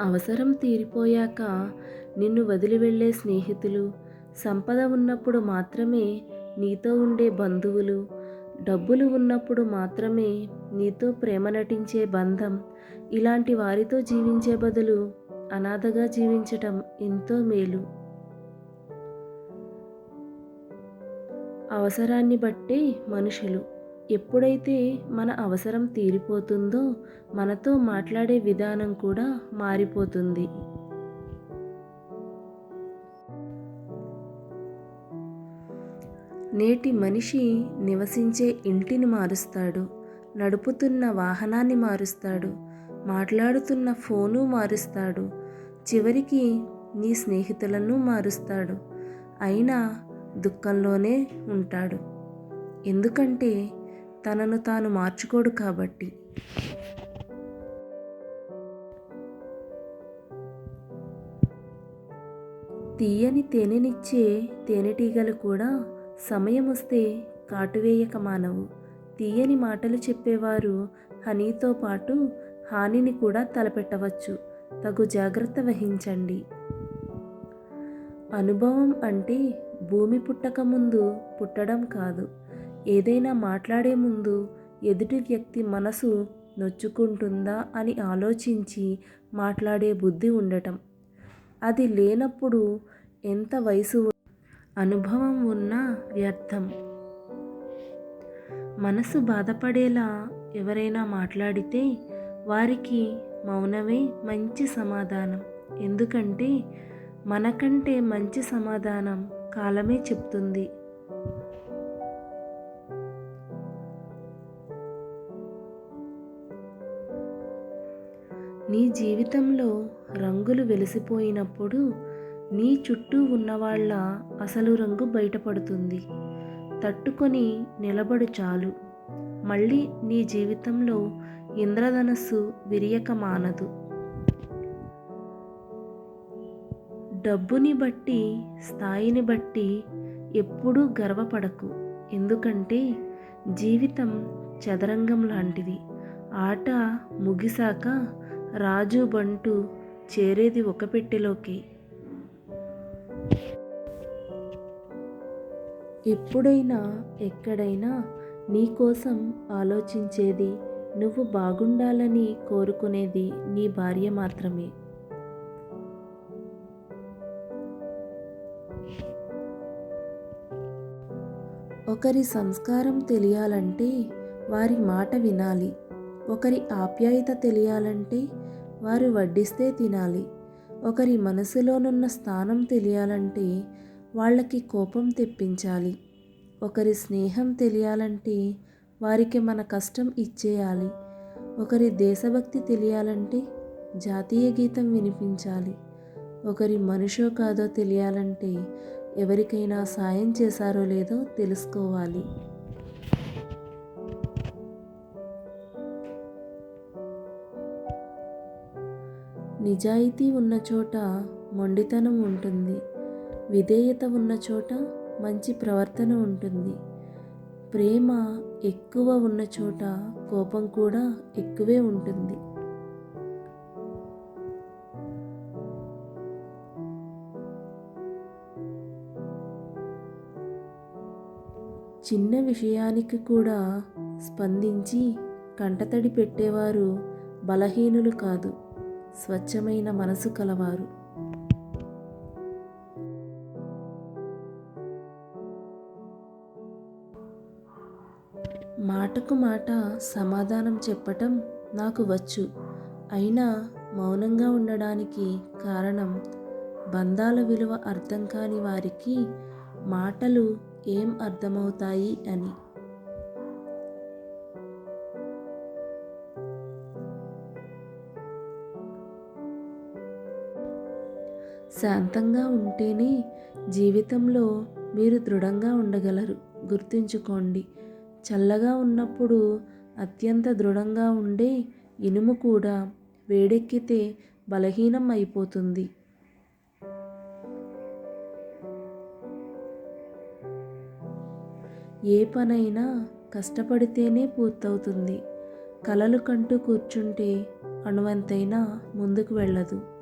అవసరం తీరిపోయాక నిన్ను వదిలి వెళ్ళే స్నేహితులు సంపద ఉన్నప్పుడు మాత్రమే నీతో ఉండే బంధువులు డబ్బులు ఉన్నప్పుడు మాత్రమే నీతో ప్రేమ నటించే బంధం ఇలాంటి వారితో జీవించే బదులు అనాథగా జీవించటం ఎంతో మేలు. అవసరాన్ని బట్టే మనుషులు ఎప్పుడైతే మన అవసరం తీరిపోతుందో మనతో మాట్లాడే విధానం కూడా మారిపోతుంది. నేటి మనిషి నివసించే ఇంటిని మారుస్తాడు నడుపుతున్న వాహనాన్ని మారుస్తాడు మాట్లాడుతున్న ఫోను మారుస్తాడు చివరికి నీ స్నేహితులను మారుస్తాడు అయినా దుఃఖంలోనే ఉంటాడు. ఎందుకంటే తనను తాను మార్చుకోడు కాబట్టి. తీయని తేనెనిచ్చే తేనెటీగలు కూడా సమయం వస్తే కాటువేయక మానవు. తీయని మాటలు చెప్పేవారు హనీతో పాటు హానిని కూడా తలపెట్టవచ్చు. తగు జాగ్రత్త వహించండి. అనుభవం అంటే భూమి పుట్టక ముందు పుట్టడం కాదు. ఏదైనా మాట్లాడే ముందు ఎదుటి వ్యక్తి మనసు నొచ్చుకుంటుందా అని ఆలోచించి మాట్లాడే బుద్ధి ఉండటం. అది లేనప్పుడు ఎంత వయసు అనుభవం ఉన్నా వ్యర్థం. మనసు బాధపడేలా ఎవరైనా మాట్లాడితే వారికి మౌనమే మంచి సమాధానం. ఎందుకంటే మనకంటే మంచి సమాధానం కాలమే చెప్తుంది. నీ జీవితంలో రంగులు వెలిసిపోయినప్పుడు నీ చుట్టూ ఉన్నవాళ్ళ అసలు రంగు బయటపడుతుంది. తట్టుకొని నిలబడు చాలు. మళ్ళీ నీ జీవితంలో ఇంద్రధనస్సు విరియక మానదు. డబ్బుని బట్టి స్థాయిని బట్టి ఎప్పుడూ గర్వపడకు. ఎందుకంటే జీవితం చదరంగం లాంటిది. ఆట ముగిసాక రాజు బంటు చేరేది ఒక పెట్టెలోకి. ఎప్పుడైనా ఎక్కడైనా నీకోసం ఆలోచించేది నువ్వు బాగుండాలని కోరుకునేది నీ భార్య మాత్రమే. ఒకరి సంస్కారం తెలియాలంటే వారి మాట వినాలి. ఒకరి ఆప్యాయత తెలియాలంటే వారు వడ్డిస్తే తినాలి. ఒకరి మనసులోనున్న స్థానం తెలియాలంటే వాళ్ళకి కోపం తెప్పించాలి. ఒకరి స్నేహం తెలియాలంటే వారికి మన కష్టం ఇచ్చేయాలి. ఒకరి దేశభక్తి తెలియాలంటే జాతీయ గీతం వినిపించాలి. ఒకరి మనుషో కాదో తెలియాలంటే ఎవరికైనా సాయం చేశారో లేదో తెలుసుకోవాలి. నిజాయితీ ఉన్న చోట మొండితనం ఉంటుంది. విధేయత ఉన్న చోట మంచి ప్రవర్తన ఉంటుంది. ప్రేమ ఎక్కువ ఉన్న చోట కోపం కూడా ఎక్కువే ఉంటుంది. చిన్న విషయానికి కూడా స్పందించి కంటతడి పెట్టేవారు బలహీనులు కాదు. స్వచ్ఛమైన మనసు కలవారు. మాటకు మాట సమాధానం చెప్పటం నాకు వచ్చు. అయినా మౌనంగా ఉండడానికి కారణం బంధాల విలువ అర్థం కాని వారికి మాటలు ఏం అర్థమవుతాయి అని. శాంతంగా ఉంటేనే జీవితంలో మీరు దృఢంగా ఉండగలరు. గుర్తుంచుకోండి చల్లగా ఉన్నప్పుడు అత్యంత దృఢంగా ఉండే ఇనుము కూడా వేడెక్కితే బలహీనం అయిపోతుంది. ఏ పనైనా కష్టపడితేనే పూర్తవుతుంది. కలలు కంటూ కూర్చుంటే అణువంతైనా ముందుకు వెళ్ళదు.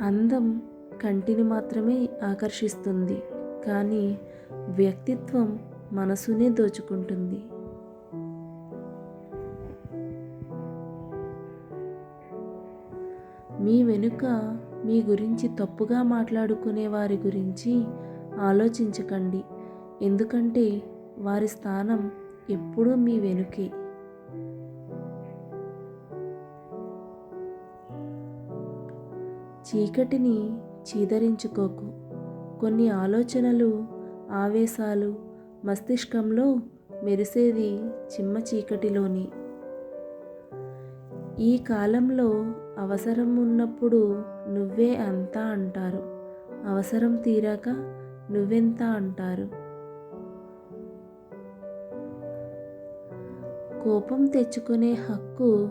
అందం కంటిని మాత్రమే ఆకర్షిస్తుంది కానీ వ్యక్తిత్వం మనసునే దోచుకుంటుంది. మీ వెనుక మీ గురించి తప్పుగా మాట్లాడుకునే వారి గురించి ఆలోచించకండి ఎందుకంటే వారి స్థానం ఎప్పుడూ మీ వెనుకే. చీకటిని చీదరించుకోకు. కొన్ని ఆలోచనలు ఆవేశాలు మస్తిష్కంలో మెరిసేది చిమ్మ చీకటిలోని. ఈ కాలంలో అవసరం ఉన్నప్పుడు నువ్వే అంతా అంటారు. అవసరం తీరాక నువ్వెంత అంటారు? కోపం తెచ్చుకునే హక్కు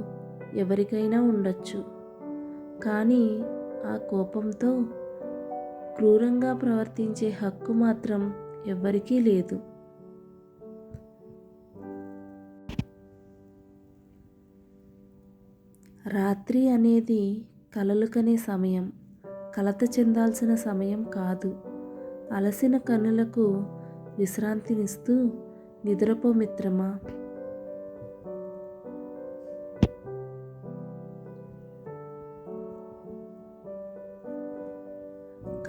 ఎవరికైనా ఉండొచ్చు. కానీ ఆ కోపంతో క్రూరంగా ప్రవర్తించే హక్కు మాత్రం ఎవ్వరికీ లేదు. రాత్రి అనేది కలలు కనే సమయం కలత చెందాల్సిన సమయం కాదు. అలసిన కన్నులకు విశ్రాంతినిస్తూ నిద్రపో మిత్రమా?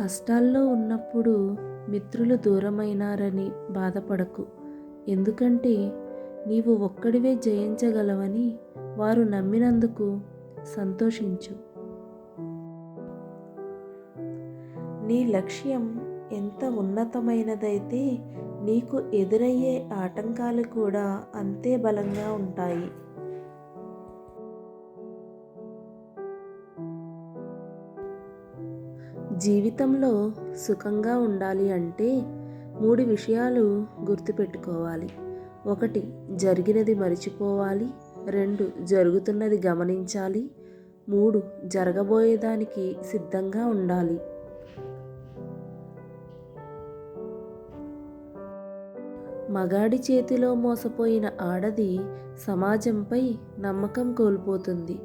కష్టాల్లో ఉన్నప్పుడు మిత్రులు దూరమైనారని బాధపడకు. ఎందుకంటే నీవు ఒక్కడివే జయించగలవని వారు నమ్మినందుకు సంతోషించు. నీ లక్ష్యం ఎంత ఉన్నతమైనదైతే నీకు ఎదురయ్యే ఆటంకాలు కూడా అంతే బలంగా ఉంటాయి. జీవితంలో సుఖంగా ఉండాలి అంటే మూడు విషయాలు గుర్తుపెట్టుకోవాలి. ఒకటి జరిగినది మరిచిపోవాలి. రెండు జరుగుతున్నది గమనించాలి. మూడు జరగబోయేదానికి సిద్ధంగా ఉండాలి. మగాడి చేతిలో మోసపోయిన ఆడది సమాజంపై నమ్మకం కోల్పోతుంది.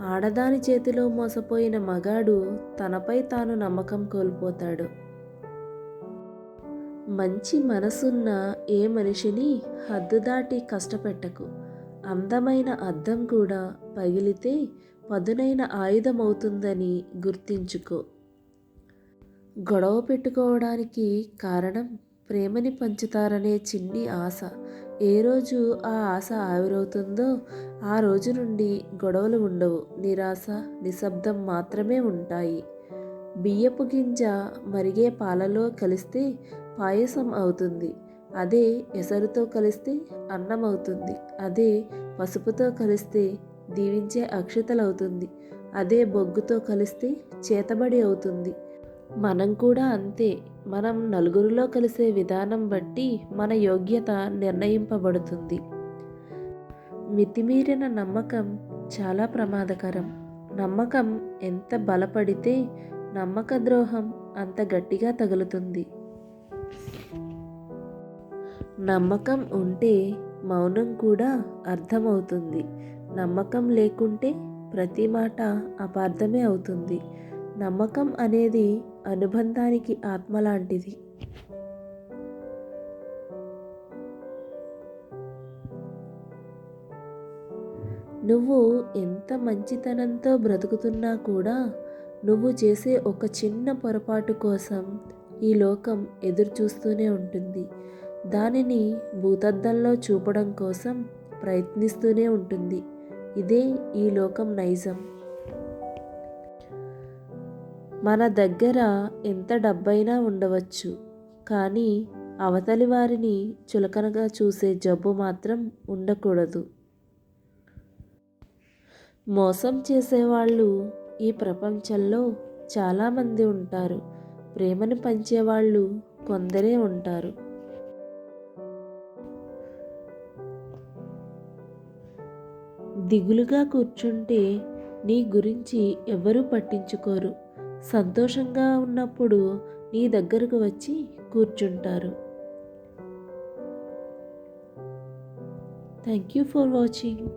ఆడదాని చేతిలో మోసపోయిన మగాడు తనపై తాను నమ్మకం కోల్పోతాడు. మంచి మనసున్న ఏ మనిషిని హద్దు దాటి కష్టపెట్టకు. అందమైన అద్దం కూడా పగిలితే పదునైన ఆయుధమవుతుందని గుర్తించుకో. గొడవ పెట్టుకోవడానికి కారణం ప్రేమని పంచుతారనే చిన్ని ఆశ. ఏ రోజు ఆ ఆశ ఆవిరవుతుందో ఆ రోజు నుండి గొడవలు ఉండవు. నిరాశ నిశ్శబ్దం మాత్రమే ఉంటాయి. బియ్యపు గింజ మరిగే పాలలో కలిస్తే పాయసం అవుతుంది. అదే ఎసరుతో కలిస్తే అన్నం అవుతుంది. అదే పసుపుతో కలిస్తే దీవించే అక్షతలవుతుంది. అదే బొగ్గుతో కలిస్తే చేతబడి అవుతుంది. మనం కూడా అంతే. మనం నలుగురిలో కలిసే విధానం బట్టి మన యోగ్యత నిర్ణయింపబడుతుంది. మితిమీరిన నమ్మకం చాలా ప్రమాదకరం. నమ్మకం ఎంత బలపడితే నమ్మక ద్రోహం అంత గట్టిగా తగులుతుంది. నమ్మకం ఉంటే మౌనం కూడా అర్థమవుతుంది. నమ్మకం లేకుంటే ప్రతి మాట అపార్థమే అవుతుంది. నమ్మకం అనేది అనుబంధానికి ఆత్మ లాంటిది నువ్వు ఎంత మంచితనంతో బ్రతుకుతున్నా కూడా నువ్వు చేసే ఒక చిన్న పొరపాటు కోసం ఈ లోకం ఎదురు చూస్తూనే ఉంటుంది. దానిని భూతద్దంలో చూపడం కోసం ప్రయత్నిస్తూనే ఉంటుంది. ఇదే ఈ లోకం నైజం. మన దగ్గర ఎంత డబ్బైనా ఉండవచ్చు. కానీ అవతలి వారిని చులకనగా చూసే జబ్బు మాత్రం ఉండకూడదు. మోసం చేసేవాళ్ళు ఈ ప్రపంచంలో చాలామంది ఉంటారు. ప్రేమను పంచేవాళ్ళు కొందరే ఉంటారు. దిగులుగా కూర్చుంటే నీ గురించి ఎవరూ పట్టించుకోరు. సంతోషంగా ఉన్నప్పుడు నీ దగ్గరకు వచ్చి కూర్చుంటారు. Thank you for watching